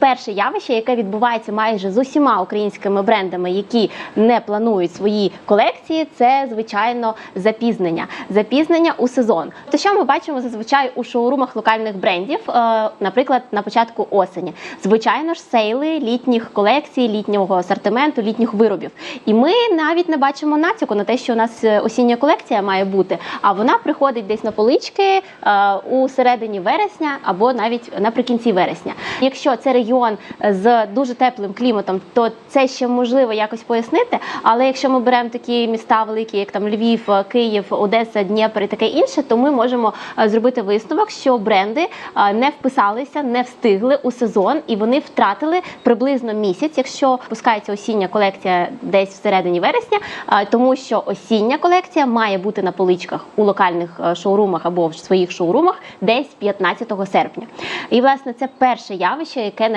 Перше явище, яке відбувається майже з усіма українськими брендами, які не планують свої колекції, це звичайно запізнення. Запізнення у сезон. То що ми бачимо зазвичай у шоурумах локальних брендів, е, наприклад, на початку осені. Звичайно ж, сейли літніх колекцій, літнього асортименту, літніх виробів. І ми навіть не бачимо натяку на те, що у нас е, осіння колекція має бути. А вона приходить десь на полички е, у середині вересня або навіть наприкінці вересня. Якщо це регіон з дуже теплим кліматом, то це ще можливо якось пояснити. Але якщо ми беремо такі міста великі, як там Львів, Київ, Одеса, Дніпро і таке інше, то ми можемо е, зробити висновок, що бренди е, не вписалися, не встигли у сезон, і вони втратили приблизно місяць, якщо пускається осіння колекція десь всередині вересня, е, тому що осіння колекція має бути на поличках у локальних е, шоурумах або в своїх шоурумах десь 15 серпня. І власне це перше явище, яке